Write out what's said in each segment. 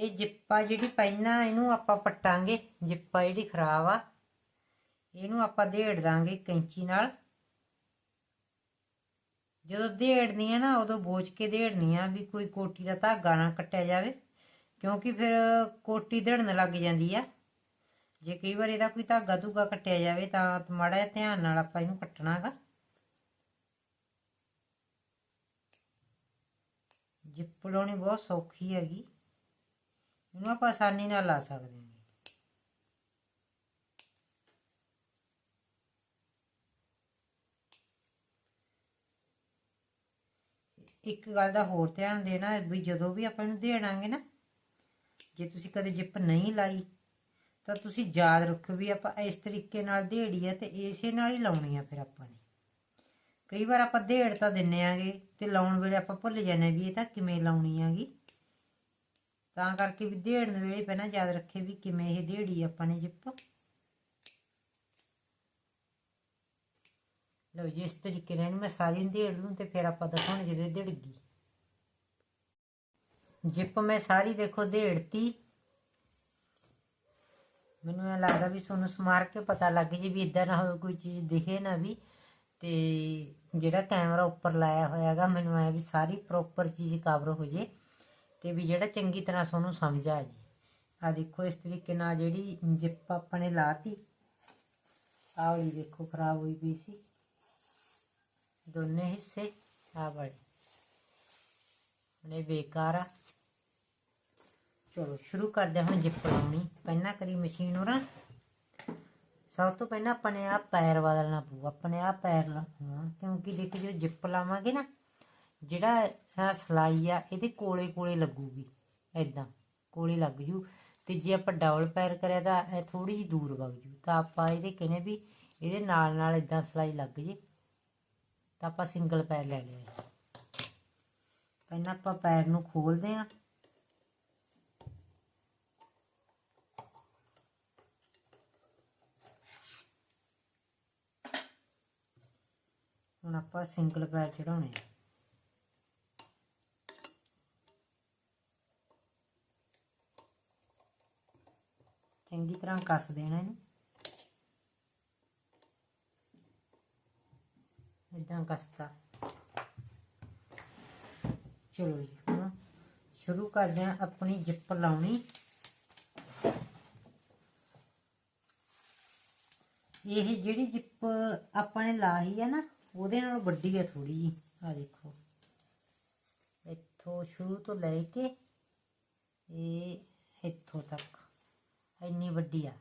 ਇਹ ਜਿੱਪਾ ਜਿਹੜੀ ਪਹਿਲਾਂ ਇਹਨੂੰ ਆਪਾਂ ਪੱਟਾਂਗੇ, ਜਿੱਪਾ ਜਿਹੜੀ ਖਰਾਬ ਆ, ਇਹਨੂੰ ਆਪਾਂ ਦੇੜ ਦਾਂਗੇ ਕੈਂਚੀ ਨਾਲ। ਜਦੋਂ ਦੇੜਨੀ ਆ ਨਾ, ਉਦੋਂ ਬੋਝ ਕੇ ਦੇੜਨੀ ਆ ਵੀ ਕੋਈ ਕੋਟੀ ਦਾ ਧਾਗਾ ਨਾ ਕੱਟਿਆ ਜਾਵੇ, ਕਿਉਂਕਿ ਫਿਰ ਕੋਟੀ ਦੇੜਨ ਲੱਗ ਜਾਂਦੀ ਆ। ਜੇ ਕਈ ਵਾਰ ਇਹਦਾ ਕੋਈ ਧਾਗਾ ਧੁਗਾ ਕੱਟਿਆ ਜਾਵੇ, ਤਾਂ ਮਾੜਾ ਜਿਹਾ ਧਿਆਨ ਨਾਲ ਆਪਾਂ ਇਹਨੂੰ ਕੱਟਣਾਗਾ। ਜਿੱਪ ਲਾਉਣੀ ਬਹੁਤ ਸੌਖੀ ਹੈਗੀ। ਇਹਨੂੰ ਆਪਾਂ ਆਸਾਨੀ ਨਾਲ ਲਾ ਸਕਦੇ ਹਾਂ ਇੱਕ ਗੱਲ ਦਾ ਹੋਰ ਧਿਆਨ ਦੇਣਾ ਵੀ ਜਦੋਂ ਵੀ ਆਪਾਂ ਇਹਨੂੰ ਦੇਣਾਂਗੇ ਨਾ, ਜੇ ਤੁਸੀਂ ਕਦੇ ਜਿੱਪ ਨਹੀਂ ਲਾਈ, ਤਾਂ ਤੁਸੀਂ ਯਾਦ ਰੱਖੋ ਵੀ ਆਪਾਂ ਇਸ ਤਰੀਕੇ ਨਾਲ ਦੇੜੀ ਆ ਤੇ ਇਸੇ ਨਾਲ ਹੀ ਲਾਉਣੀ ਆ ਫਿਰ ਆਪਾਂ ਨੇ। ਕਈ ਵਾਰ ਆਪਾਂ ਦੇੜ ਤਾਂ ਦਿੰਨੇ ਆਂਗੇ ਤੇ ਲਾਉਣ ਵੇਲੇ ਆਪਾਂ ਭੁੱਲ ਜਾਂਦੇ ਵੀ ਇਹ ਤਾਂ ਕਿਵੇਂ ਲਾਉਣੀ ਆਗੀ ਤਾਂ ਕਰਕੇ ਵੀ ਦੇੜਨ ਵੇਲੇ ਪਹਿਲਾਂ ਯਾਦ ਰੱਖੇ ਵੀ ਕਿਵੇਂ ਇਹ ਦੇੜੀ ਆਪਾਂ ਨੇ ਜਿੱਪ। ਲਓ ਜੀ, ਇਸ ਤਰੀਕੇ ਨਾਲ ਮੈਂ ਸਾਰੀ ਨੂੰ ਦੇੜ ਲੂੰ ਤੇ ਫਿਰ ਆਪਾਂ ਦਿਖਾਉਣ ਜਿਹਦੇ ਦੇੜ ਗਈ। ਜਿੱਪ ਮੈਂ ਸਾਰੀ ਦੇਖੋ ਦੇੜਤੀ ਮੈਨੂੰ ਇਹ ਲੱਗਦਾ ਵੀ ਤੁਹਾਨੂੰ ਸਮਾਰ ਕੇ ਪਤਾ ਲੱਗ ਜੇ ਵੀ ਇਦਾਂ ਨਾ ਹੋਵੇ, ਕੋਈ ਚੀਜ਼ ਦਿਖੇ ਨਾ ਵੀ। ਤੇ ਜਿਹੜਾ ਕੈਮਰਾ ਉੱਪਰ ਲਾਇਆ ਹੋਇਆ ਹੈਗਾ, ਮੈਨੂੰ ਐ ਵੀ ਸਾਰੀ ਪ੍ਰੋਪਰ ਚੀਜ਼ ਕਵਰ ਹੋ ਜੇ। ਤੇ ਵੀ ਜਿਹੜਾ ਚੰਗੀ ਤਰ੍ਹਾਂ ਤੁਹਾਨੂੰ ਸਮਝ ਆ ਜੇ। ਆ ਦੇਖੋ, ਇਸ ਤਰੀਕੇ ਨਾਲ ਜਿਹੜੀ ਜਿੱਪ ਆਪਾਂ ਨੇ ਲਾਤੀ, ਆਹ ਵਾਲੀ ਦੇਖੋ ਖਰਾਬ ਹੋਈ ਪਈ ਸੀ। ਦੋਨੇ ਹਿੱਸੇ ਆ ਬੜੇ ਨੇ ਬੇਕਾਰ ਆ। ਚਲੋ, ਸ਼ੁਰੂ ਕਰਦੇ ਹੁਣ ਜਿੱਪ ਲਾਉਣੀ। ਪਹਿਲਾਂ ਕਰੀ ਮਸ਼ੀਨ ਹੋਰਾਂ ਸਭ ਤੋਂ ਪਹਿਲਾਂ ਆਪਣੇ ਨੇ ਆ ਪੈਰ ਬਦਲਣਾ ਪਊ, ਆਪਣੇ ਆ ਪੈਰ ਲਾਉਣਾ ਕਿਉਂਕਿ ਦੇਖੋ ਜੋ ਜਿੱਪ ਲਾਵਾਂਗੇ ਨਾ ਜਿਹੜਾ ਆ ਸਲਾਈ ਆ, ਇਹਦੇ ਕੋਲੇ ਕੋਲੇ ਲੱਗੂਗੀ ਐਦਾਂ ਕੋਲੇ ਲੱਗ ਜੂ। ਤੇ ਜੇ ਆਪਾਂ ਡਬਲ ਪੈਰ ਕਰਿਆ ਤਾਂ ਇਹ ਥੋੜੀ ਜਿਹੀ ਦੂਰ ਵਗ ਜੂ। ਤਾਂ ਆਪਾਂ ਇਹਦੇ ਕਹਿੰਦੇ ਵੀ ਇਹਦੇ ਨਾਲ ਨਾਲ ਇਦਾਂ ਸਲਾਈ ਲੱਗ ਜੇ, ਤਾਂ ਆਪਾਂ ਸਿੰਗਲ ਪੈਰ ਲੈ ਲਿਆ। ਪਹਿਲਾਂ ਆਪਾਂ ਪੈਰ ਨੂੰ ਖੋਲਦੇ ਆਂ ਹੁਣ ਆਪਾਂ ਸਿੰਗਲ ਪੈਰ ਚੜਾਉਣੇ ਆ। ਚੰਗੀ ਤਰ੍ਹਾਂ ਕੱਸ ਦੇਣਾ ਇਹਨੂੰ। ਇਦਾਂ ਕੱਸਤਾ। ਚਲੋ ਜੀ, ਹੁਣ ਸ਼ੁਰੂ ਕਰਦੇ ਹਾਂ ਆਪਣੀ ਜਿੱਪ ਲਾਉਣੀ। ਇਹ ਜਿਹੜੀ ਜਿੱਪ ਆਪਾਂ ਨੇ ਲਾਈ ਹੈ ਨਾ, ਉਹਦੇ ਨਾਲ ਵੱਡੀ ਹੈ ਥੋੜੀ ਜੀ। ਆ ਦੇਖੋ। ਇੱਥੋਂ ਸ਼ੁਰੂ ਤੋਂ ਲੈ ਕੇ ਇਹ ਇੱਥੋਂ ਤੱਕ। ਇੰਨੀ ਵੱਡੀ ਆ।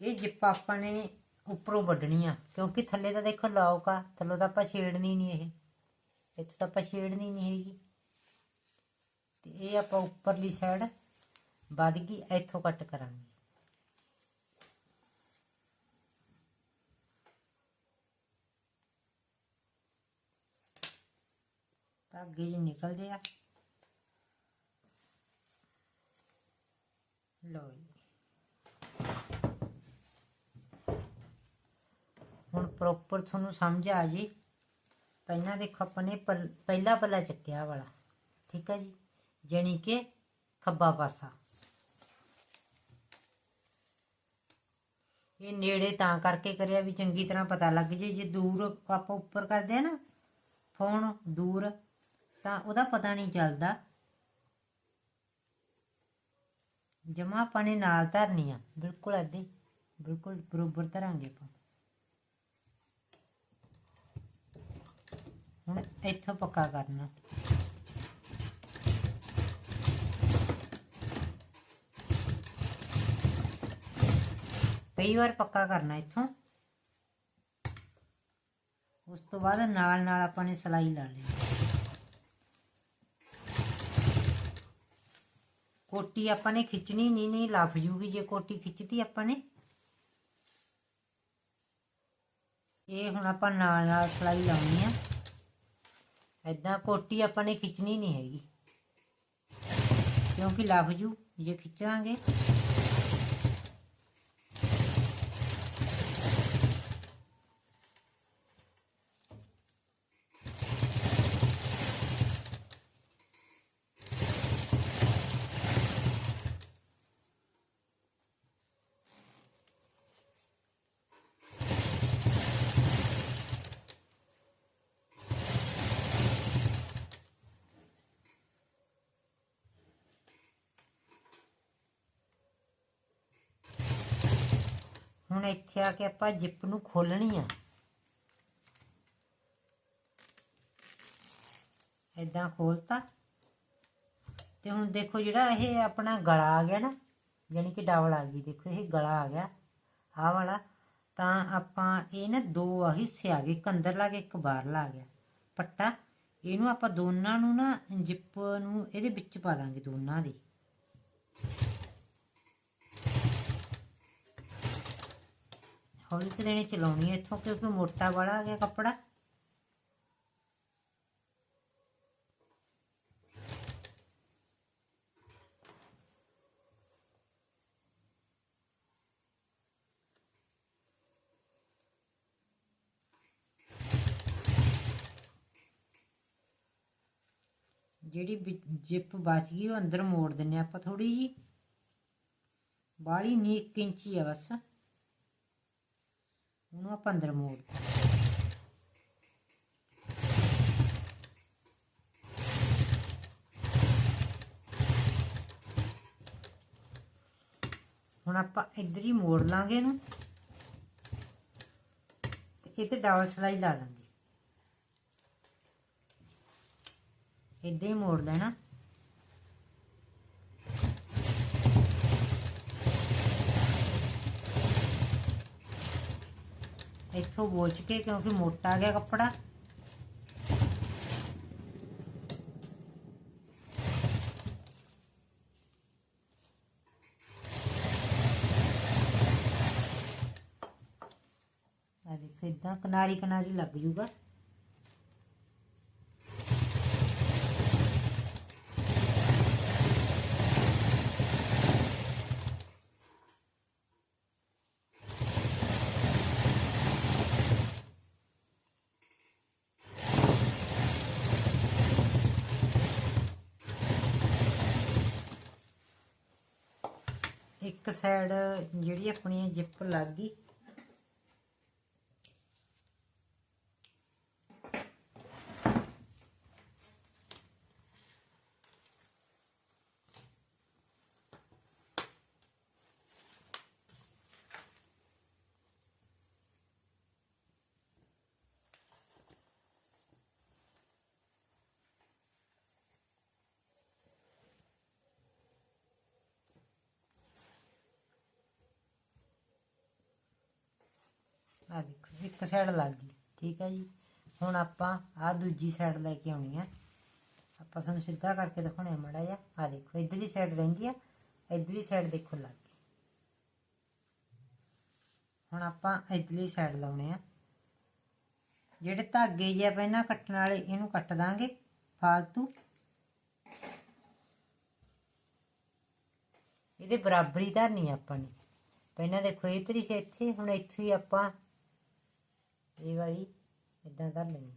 ਇਹ ਜਿੱਪ ਆਪਾਂ ਨੇ ਉੱਪਰੋਂ ਵੱਢਣੀ ਆ ਕਿਉਂਕਿ ਥੱਲੇ ਤਾਂ ਦੇਖੋ ਲੌਕ ਆ, ਥੱਲੋਂ ਤਾਂ ਆਪਾਂ ਛੇੜਨੀ ਨਹੀਂ ਇਹ। ਇੱਥੋਂ ਤਾਂ ਆਪਾਂ ਛੇੜਨੀ ਨਹੀਂ ਹੈਗੀ। ਤੇ ਇਹ ਆਪਾਂ ਉੱਪਰਲੀ ਸਾਈਡ ਵੱਧ ਗਈ, ਇੱਥੋਂ ਕੱਟ ਕਰਾਂਗੇ। ਧਾਗੇ ਜੀ ਨਿਕਲਦੇ ਆ। ਲਓ ਜੀ। ਹੁਣ ਪ੍ਰੋਪਰ ਤੁਹਾਨੂੰ ਸਮਝ ਆ ਜੀ। ਪਹਿਲਾਂ ਦੇਖੋ ਆਪਾਂ ਨੇ ਪਲ- ਪਹਿਲਾ ਪੱਲਾ ਚੱਕਿਆ ਵਾਲਾ। ਠੀਕ ਹੈ ਜੀ? ਜਾਣੀ ਕਿ ਖੱਬਾ ਪਾਸਾ। ਇਹ ਨੇੜੇ ਤਾਂ ਕਰਕੇ ਕਰਿਆ ਵੀ ਚੰਗੀ ਤਰ੍ਹਾਂ ਪਤਾ ਲੱਗ ਜੇ। ਜੇ ਦੂਰ ਆਪਾਂ ਉੱਪਰ ਕਰਦੇ ਆ ਨਾ, ਫੋਨ ਦੂਰ, ਤਾਂ ਉਹਦਾ ਪਤਾ ਨਹੀਂ ਚੱਲਦਾ। ਜਮਾ ਆਪਾਂ ਨੇ ਨਾਲ ਧਰਨੀ ਆ। ਬਿਲਕੁਲ ਏਦਾਂ ਬਿਲਕੁਲ ਬਰੋਬਰ ਧਰਾਂਗੇ ਆਪਾਂ। ਹੁਣ ਇੱਥੋਂ ਪੱਕਾ ਕਰਨਾ। ਕਈ ਵਾਰ ਪੱਕਾ ਕਰਨਾ ਇੱਥੋਂ। ਉਸ ਤੋਂ ਬਾਅਦ ਨਾਲ ਨਾਲ ਆਪਾਂ ਨੇ ਸਲਾਈ ਲਾ ਲਈ ਕੋਟੀ ਆਪਾਂ ਨੇ ਖਿੱਚਣੀ ਨਹੀਂ ਨਹੀਂ ਲੱਫ ਜੂਗੀ। ਜੇ ਕੋਟੀ ਖਿੱਚਤੀ ਆਪਾਂ ਨੇ। ਇਹ ਹੁਣ ਆਪਾਂ ਨਾਲ ਨਾਲ ਸਲਾਈ ਲਾਉਣੀ ਆ। ਐਦਾਂ ਕੋਟੀ ਆਪਾਂ ਨੇ ਖਿੱਚਣੀ ਨਹੀਂ ਹੈਗੀ। ਕਿਉਂਕਿ ਲੱਭ ਜੂ ਜੇ ਖਿੱਚਾਂਗੇ। ਹੁਣ ਇੱਥੇ ਆ ਕੇ ਆਪਾਂ ਜਿੱਪ ਨੂੰ ਖੋਲਣੀ ਆ। ਇਦਾਂ ਖੋਲਤਾ ਤੇ ਹੁਣ ਦੇਖੋ ਜਿਹੜਾ ਇਹ ਆਪਣਾ ਗਲਾ ਆ ਗਿਆ ਨਾ ਯਾਨੀ ਕਿ ਡਬਲ ਆ ਗਈ, ਦੇਖੋ ਇਹ ਗਲਾ ਆ ਗਿਆ। ਆਹ ਵਾਲਾ, ਤਾਂ ਆਪਾਂ ਇਹ ਨਾ ਦੋ ਆ ਹਿੱਸੇ ਆ ਗਏ, ਇੱਕ ਅੰਦਰ ਲਾ ਕੇ ਇੱਕ ਬਾਹਰ ਲਾ ਗਿਆ। ਪੱਟਾ, ਇਹਨੂੰ ਆਪਾਂ ਦੋਨਾਂ ਨੂੰ ਨਾ ਜਿੱਪ ਨੂੰ ਇਹਦੇ ਵਿੱਚ ਪਾ ਦਾਂਗੇ, ਦੋਨਾਂ ਦੇ। ਹੌਲੀ ਤੇ ਦੇਣੇ ਚਲਾਉਣੀ ਹੈ ਇੱਥੋਂ ਕਿਉਂਕਿ ਮੋਟਾ ਬੜਾ ਆ ਗਿਆ ਕੱਪੜਾ। ਜਿਹੜੀ ਵਿੱਚ ਜਿੱਪ ਬਚ ਗਈ ਉਹ ਅੰਦਰ ਮੋੜ ਦਿੰਨੇ ਆਪਾਂ ਥੋੜੀ ਜੀ ਬਾਹਲੀ ਨੀ ਇੱਕ ਇੰਚੀ ਆ ਬਸ। ਉਹਨੂੰ ਆਪਾਂ ਅੰਦਰ ਮੋੜ ਹੁਣ ਆਪਾਂ ਇੱਧਰ ਹੀ ਮੋੜ ਲਾਂਗੇ ਇਹਨੂੰ। ਇਹ ਤੇ ਡਬਲ ਸਲਾਈ ਲਾ ਦਾਂਗੇ ਇੱਦਾਂ ਹੀ ਮੋੜ ਲੈਣਾ ਇੱਥੋਂ ਬੋਚ ਕੇ ਕਿਉਂਕਿ ਮੋਟਾ ਆ ਗਿਆ ਕੱਪੜਾ। ਆ ਦੇਖੋ ਇਦਾਂ ਕਿਨਾਰੀ ਕਿਨਾਰੀ ਲੱਗ ਇੱਕ ਸਾਈਡ ਜਿਹੜੀ ਆਪਣੀ ਜਿੱਪ ਲੱਗ ਗਈ। ਆ ਦੇਖੋ, ਇੱਕ ਸਾਈਡ ਲੱਗ ਗਈ, ਠੀਕ ਹੈ ਜੀ। ਹੁਣ ਆਪਾਂ ਆ ਦੂਜੀ ਸਾਈਡ ਲੈ ਕੇ ਆਉਣੀ ਆ। ਆਪਾਂ ਸਾਨੂੰ ਸਿੱਧਾ ਕਰਕੇ ਦਿਖਾਉਣਾ ਮੜਾ ਜਿਹਾ। ਆ ਦੇਖੋ, ਇਧਰਲੀ ਸਾਈਡ ਰਹਿੰਦੀ ਆ, ਇਧਰਲੀ ਸਾਈਡ ਦੇਖੋ ਲੱਗ ਗਈ। ਹੁਣ ਆਪਾਂ ਇਧਰਲੀ ਸਾਈਡ ਲਾਉਣੇ ਆ। ਜਿਹੜੇ ਧਾਗੇ ਜੇ ਪਹਿਲਾਂ ਕੱਟਣ ਵਾਲੇ, ਇਹਨੂੰ ਕੱਟ ਦਾਂਗੇ, ਫਾਲਤੂ। ਇਹਦੇ ਬਰਾਬਰੀ ਧਰਨੀ ਆਪਾਂ ਨੇ। ਪਹਿਲਾਂ ਦੇਖੋ, ਇਹ ਤਰੀ ਸੀ ਇੱਥੇ, ਹੁਣ ਇੱਥੇ ਹੀ ਆਪਾਂ ਇਹ ਵਾਲੀ ਇਦਾਂ ਕਰ ਲੈਣੀ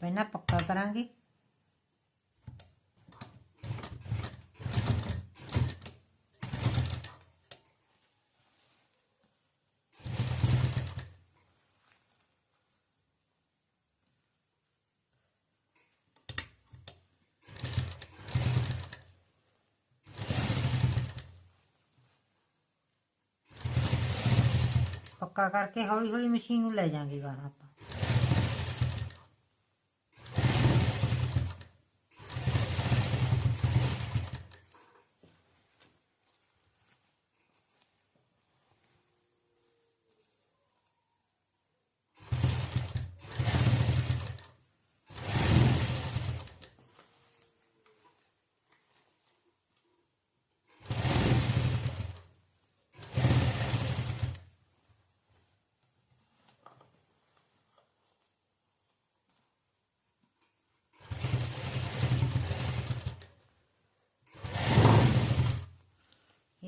ਪਹਿਲਾਂ ਪੱਕਾ ਕਰਾਂਗੇ। ਪੱਕਾ ਕਰਕੇ ਹੌਲੀ ਹੌਲੀ ਮਸ਼ੀਨ ਨੂੰ ਲੈ ਜਾਾਂਗੇ ਗਾਹਾਂ ਆਪਾਂ।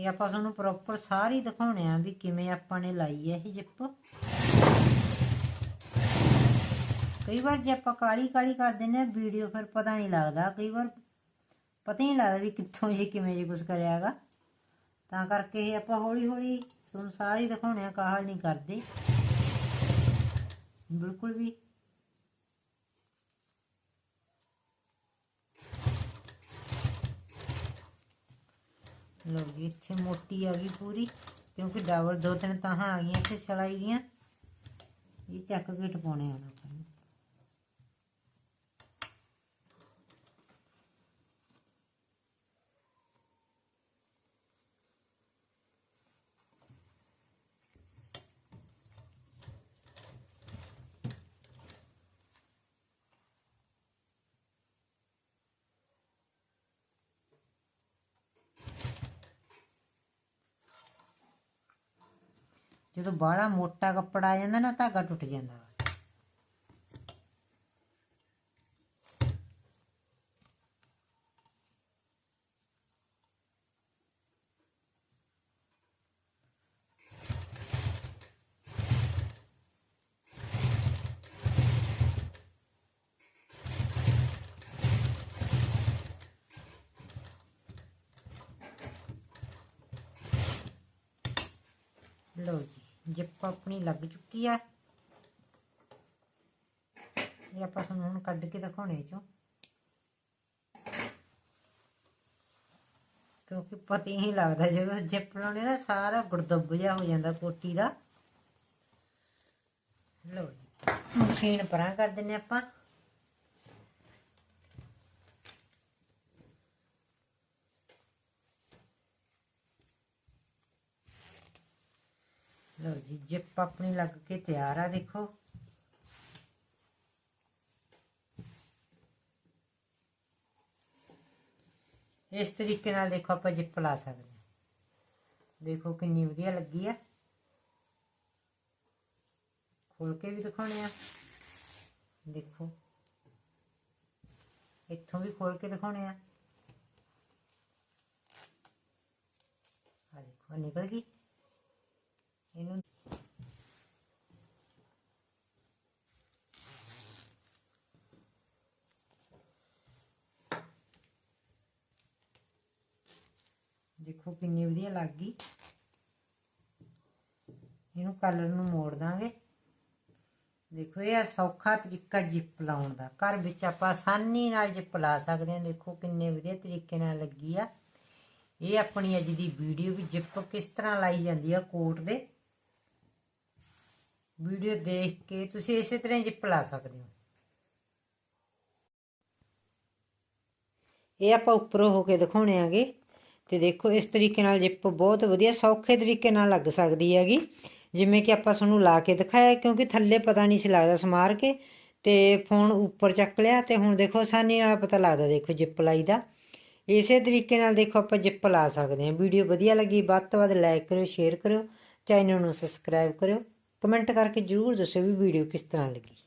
ਇਹ ਆਪਾਂ ਤੁਹਾਨੂੰ ਪ੍ਰੋਪਰ ਸਾਰੀ ਦਿਖਾਉਣੇ ਆ ਵੀ ਕਿਵੇਂ ਆਪਾਂ ਨੇ ਲਾਈ ਹੈ ਇਹ ਜਿੱਪ ਕਈ ਵਾਰ ਜੇ ਆਪਾਂ ਕਾਲੀ ਕਾਲੀ ਕਰ ਦਿੰਨੇ ਆ, ਵੀਡੀਓ ਫਿਰ ਪਤਾ ਨਹੀਂ ਲੱਗਦਾ। ਕਈ ਵਾਰ ਪਤਾ ਹੀ ਨਹੀਂ ਲੱਗਦਾ ਵੀ ਕਿੱਥੋਂ ਇਹ ਕਿਵੇਂ ਜੇ ਕੁਝ ਕਰਿਆਗਾ ਤਾਂ ਕਰਕੇ ਇਹ ਆਪਾਂ ਹੌਲੀ ਹੌਲੀ ਤੁਹਾਨੂੰ ਸਾਰੀ ਦਿਖਾਉਣੇ ਆ, ਕਾਹਲ ਨਹੀਂ ਕਰਦੇ। ਬਿਲਕੁਲ ਵੀ ਲਓ ਜੀ, ਇੱਥੇ ਮੋਟੀ ਆ ਗਈ ਪੂਰੀ, ਕਿਉਂਕਿ ਡਬਲ ਦੋ ਤਿੰਨ ਤਾਹਾਂ ਆ ਗਈਆਂ, ਇੱਥੇ ਛਲਾਈ ਦੀਆਂ। ਇਹ ਚੱਕ ਕੇ ਟਪਾਉਣੇ ਆ ਆਪਾਂ ਨੂੰ ਜਦੋਂ ਬਾਹਲਾ ਮੋਟਾ ਕੱਪੜਾ ਆ ਜਾਂਦਾ ਨਾ ਧਾਗਾ ਟੁੱਟ ਜਾਂਦਾ ਲਓ ਜੀ। ਜਿੱਪ ਆਪਣੀ ਲੱਗ ਚੁੱਕੀ ਆ। ਇਹ ਆਪਾਂ ਤੁਹਾਨੂੰ ਹੁਣ ਕੱਢ ਕੇ ਦਿਖਾਉਣੇ ਚੋਂ। ਕਿਉਂਕਿ ਪਤਾ ਹੀ ਲੱਗਦਾ ਜਦੋਂ ਜਿੱਪ ਲਾਉਣੇ ਨਾ, ਸਾਰਾ ਗੁਰਦੁੱਬ ਜਿਹਾ ਹੋ ਜਾਂਦਾ ਕੋਟੀ ਦਾ। ਲਓ ਜੀ, ਮਸ਼ੀਨ ਪਰਾਂ ਕਰ ਦਿੰਨੇ ਆਪਾਂ। ਲਓ ਜੀ, ਜਿੱਪ ਆਪਣੀ ਲੱਗ ਕੇ ਤਿਆਰ ਆ, ਦੇਖੋ। ਇਸ ਤਰੀਕੇ ਨਾਲ ਦੇਖੋ ਆਪਾਂ ਜਿੱਪ ਲਾ ਸਕਦੇ ਹਾਂ। ਦੇਖੋ ਕਿੰਨੀ ਵਧੀਆ ਲੱਗੀ ਆ। ਖੋਲ ਕੇ ਵੀ ਦਿਖਾਉਣੇ ਆ। ਦੇਖੋ। ਇੱਥੋਂ ਵੀ ਖੋਲ ਕੇ ਦਿਖਾਉਣੇ ਆ। ਆ ਦੇਖੋ ਨਿਕਲ ਗਈ। ਇਹਨੂੰ ਦੇਖੋ ਕਿੰਨੀ ਵਧੀਆ ਲੱਗ ਗਈ। ਇਹਨੂੰ ਕਲਰ ਨੂੰ ਮੋੜ ਦਾਂਗੇ। ਦੇਖੋ ਇਹ ਆ ਸੌਖਾ ਤਰੀਕਾ ਜਿੱਪ ਲਾਉਣ ਦਾ। ਘਰ ਵਿੱਚ ਆਪਾਂ ਆਸਾਨੀ ਨਾਲ ਜਿੱਪ ਲਾ ਸਕਦੇ ਹਾਂ। ਦੇਖੋ ਕਿੰਨੇ ਵਧੀਆ ਤਰੀਕੇ ਨਾਲ ਲੱਗੀ ਆ। ਇਹ ਆਪਣੀ ਅੱਜ ਦੀ ਵੀਡੀਓ ਵੀ ਜਿੱਪ ਕਿਸ ਤਰ੍ਹਾਂ ਲਾਈ ਜਾਂਦੀ ਆ ਕੋਟ ਦੇ। ਵੀਡੀਓ ਦੇਖ ਕੇ ਤੁਸੀਂ ਇਸੇ ਤਰ੍ਹਾਂ ਹੀ ਜਿੱਪ ਲਾ ਸਕਦੇ ਹੋ। ਇਹ ਆਪਾਂ ਉੱਪਰੋਂ ਹੋ ਕੇ ਦਿਖਾਉਣੇ ਆਗੇ। ਤੇ ਦੇਖੋ, ਇਸ ਤਰੀਕੇ ਨਾਲ ਜਿੱਪ ਬਹੁਤ ਵਧੀਆ ਸੌਖੇ ਤਰੀਕੇ ਨਾਲ ਲੱਗ ਸਕਦੀ ਹੈਗੀ। ਜਿਵੇਂ ਕਿ ਆਪਾਂ ਤੁਹਾਨੂੰ ਲਾ ਕੇ ਦਿਖਾਇਆ, ਕਿਉਂਕਿ ਥੱਲੇ ਪਤਾ ਨਹੀਂ ਸੀ ਲੱਗਦਾ ਸਮਾਰ ਕੇ। ਤੇ ਫੋਨ ਉੱਪਰ ਚੱਕ ਲਿਆ ਤੇ ਹੁਣ ਦੇਖੋ, ਆਸਾਨੀ ਨਾਲ ਪਤਾ ਲੱਗਦਾ ਦੇਖੋ ਜਿੱਪ ਲਾਈ ਦਾ। ਇਸੇ ਤਰੀਕੇ ਨਾਲ ਦੇਖੋ ਆਪਾਂ ਜਿੱਪ ਲਾ ਸਕਦੇ ਹਾਂ। ਵੀਡੀਓ ਵਧੀਆ ਲੱਗੀ, ਵੱਧ ਤੋਂ ਵੱਧ ਲਾਈਕ ਕਰਿਓ ਸ਼ੇਅਰ ਕਰਿਓ ਚੈਨਲ ਨੂੰ ਸਬਸਕ੍ਰਾਈਬ ਕਰਿਓ। ਕਮੈਂਟ ਕਰਕੇ ਜਰੂਰ ਦੱਸਿਓ ਵੀ ਵੀਡੀਓ ਕਿਸ ਤਰ੍ਹਾਂ ਲੱਗੀ।